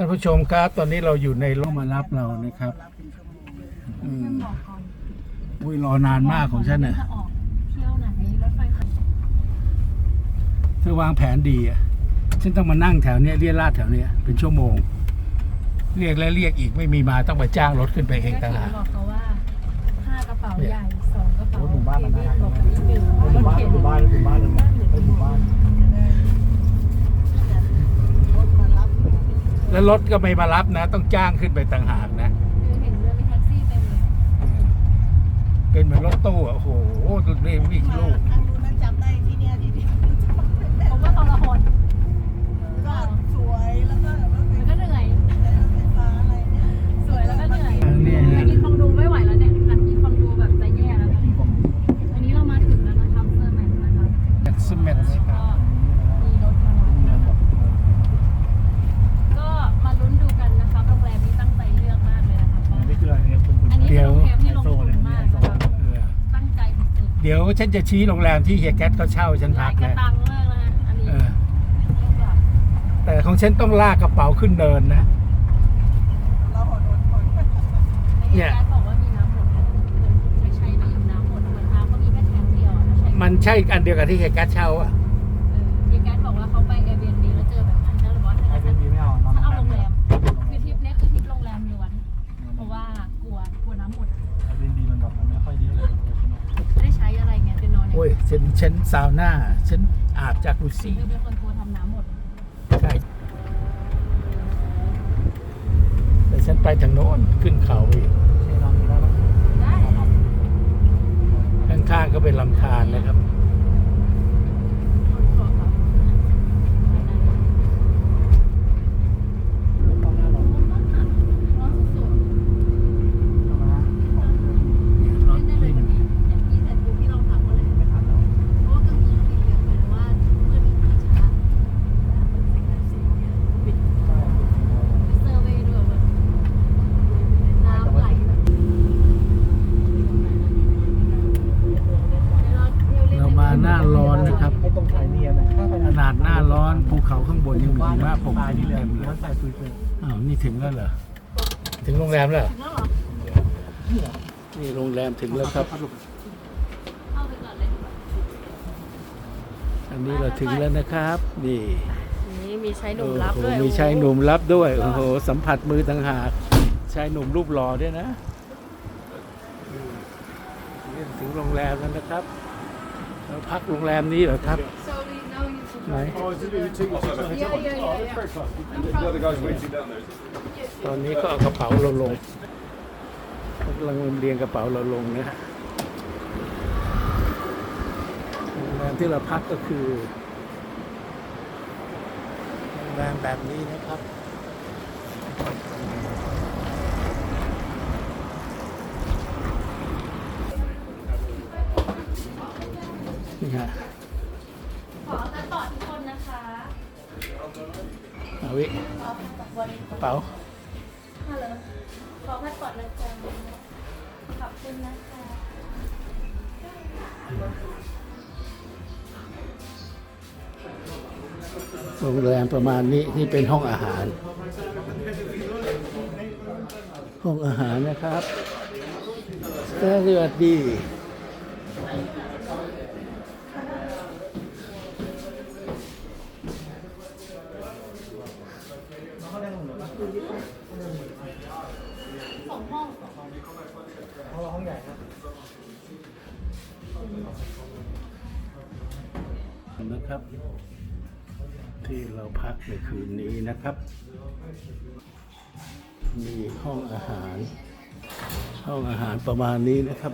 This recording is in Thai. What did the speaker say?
ท่านผู้ชมครับ ตอนนี้เราอยู่ในรถมารับเรานะครับอืมอุ้ยรอนานมากของฉันน่ะจะออกเที่ยวไหนรถไฟคันเธอวางแผนดีอะฉันต้องมานั่งแถวเนี้ยเรียราดแถวเนี้ยเป็นชั่วโมง เรียกแล้วเรียกอีกไม่มีมาต้องไปจ้างรถขึ้นไปเองต่างหากบอกเขาว่าห้ากระเป๋าเนี่ยใหญ่สองกระเป๋าหมู่บ้านมันน่ารักบอกกันนิดนึงหมู่บ้านหมู่บ้านหมู่บ้านหมู่บ้าน แล้วรถก็ไม่มารับนะ ต้องจ้างขึ้นไปต่างหากนะคือเห็นเรือมีแท็กซี่เต็มเลยเป็นเหมือนรถตู้อะโอ้โหรถเมล์วิ่งลูก อันนู้นนั้นจำได้ที่เนี้ยที่ที่ผมว่าตอนละหน เดี๋ยวฉันจะชี้โรงแรมที่เฮียแก๊สเขาเช่าฉันๆหพัลายกกระนะตังมากนะฮะอันนี้เออต้องแบบแต่ของฉันต้องลากกระเป๋าขึ้นเนินนะ เราหดหดหดเนี่เนี่ยยบอกว่ามีน้ำหมดเหมือนใช้ใช้ไม่อยู่น้ำหมดเหมือนน้ำก็มีแค่แทงเดียวอะใช้มันใช่อันเดียวกับที่เฮียแก๊สเช่าอะ ฉันฉันซาวน่าฉันอาบจากุซี่คือเป็นคนกลัวทำน้ำหมดใช่แต่ฉันไปทางโน้นขึ้นเขาอีกใช่ลองดูได้ปะได้ข้างๆก็เป็นลำธารนะครับ คนกลัวครับ ต้องหน้าลอง ร้อนสุด เอามา ๆเล่นได้เลยวันนี้อย่างพี่แต่ปุ๊บพี่ลองถามเขาเลย ไม่ทันแล้ว เพราะว่ากลางคืนมีเรือเหมือนว่าเมื่อมีปีช้าปิดเซอร์เวย์ด้วยว่าน้ำไหลแบบ เรามา หน้าร้อนนะครับไอ้ตรงสายเนียนนะขนาดหน้าร้อนภูเขาข้างบนยังมีหิมะปกคสายลุนี่มเลยเต็มเลยแล้วสายคุยเลยอ้าวนี่ถึงแล้วเหรอ ถึงโรงแรมแล้วเหรอถึงแล้วเหรอนี่โรงแรมถึงแล้วครับเข้าไปก่อนเลยอันนี้เราถึงแล้วนะครับ นี่นี่มีชายหโอ้นุ่มรับโหด้วย มีชายหนุ่มรับด้วย โอ้โห สัมผัสมือต่างหาก ชายหนุ่มรูปหล่อด้วยนะอืมนี่ถึงโรงแรมแล้วนะครับ เราพักโรงแรมนี้เหรอครับ So we know you from ไหน Oh, is it, is it too much? Yeah, yeah, yeah, yeah. very fast. The other guy's waiting down there. ตอนนี้ก็เอากระเป๋าเราลงกำลังเรียงกระเป๋าเราลงนะฮะโรงแรมที่เราพักก็คือโรงแรมแบบนี้นะครับ นี่ฮะขอจะต่อทุกคนนะคะเอาวิกระเป๋าฮัลโหลขอพัดปอดนะจ๊ะขอบคุณนะคะโรงแรมประมาณนี้นี่เป็นห้องอาหาร ห้องอาหารนะครับสวัสดี สองห้อง ห้องเราห้องใหญ่ครับ นะครับ ที่เราพักในคืนนี้นะครับ มีห้องอาหาร ห้องอาหารประมาณนี้นะครับ